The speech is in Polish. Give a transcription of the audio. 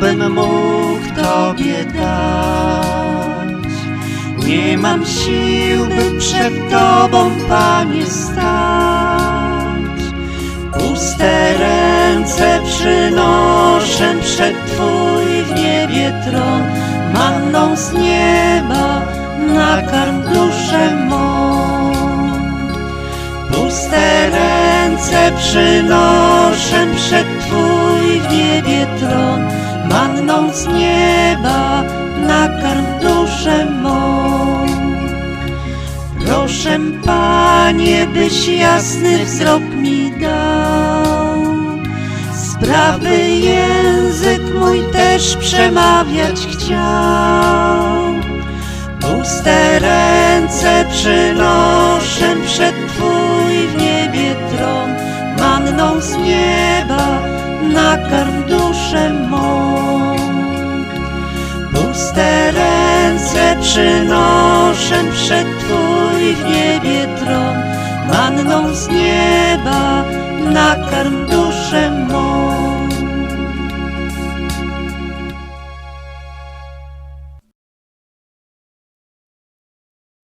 abym mógł Tobie dać. Nie mam sił, by przed Tobą, Panie, stać. Puste ręce przynoszę przed Twój w niebie tron, manną z nieba nakarm duszę mą. Puste ręce przynoszę przed Twój w niebie tron, manną z nieba nakarm duszę mą. Proszę, Panie, byś jasny wzrok mi dał, sprawy język mój też przemawiać chciał. Puste ręce przynoszę przed Twój w niebie tron, manną z nieba nakarm duszę mą. Puste ręce przynoszę przed Twój w niebie tron, manną z nieba nakarm duszę mą.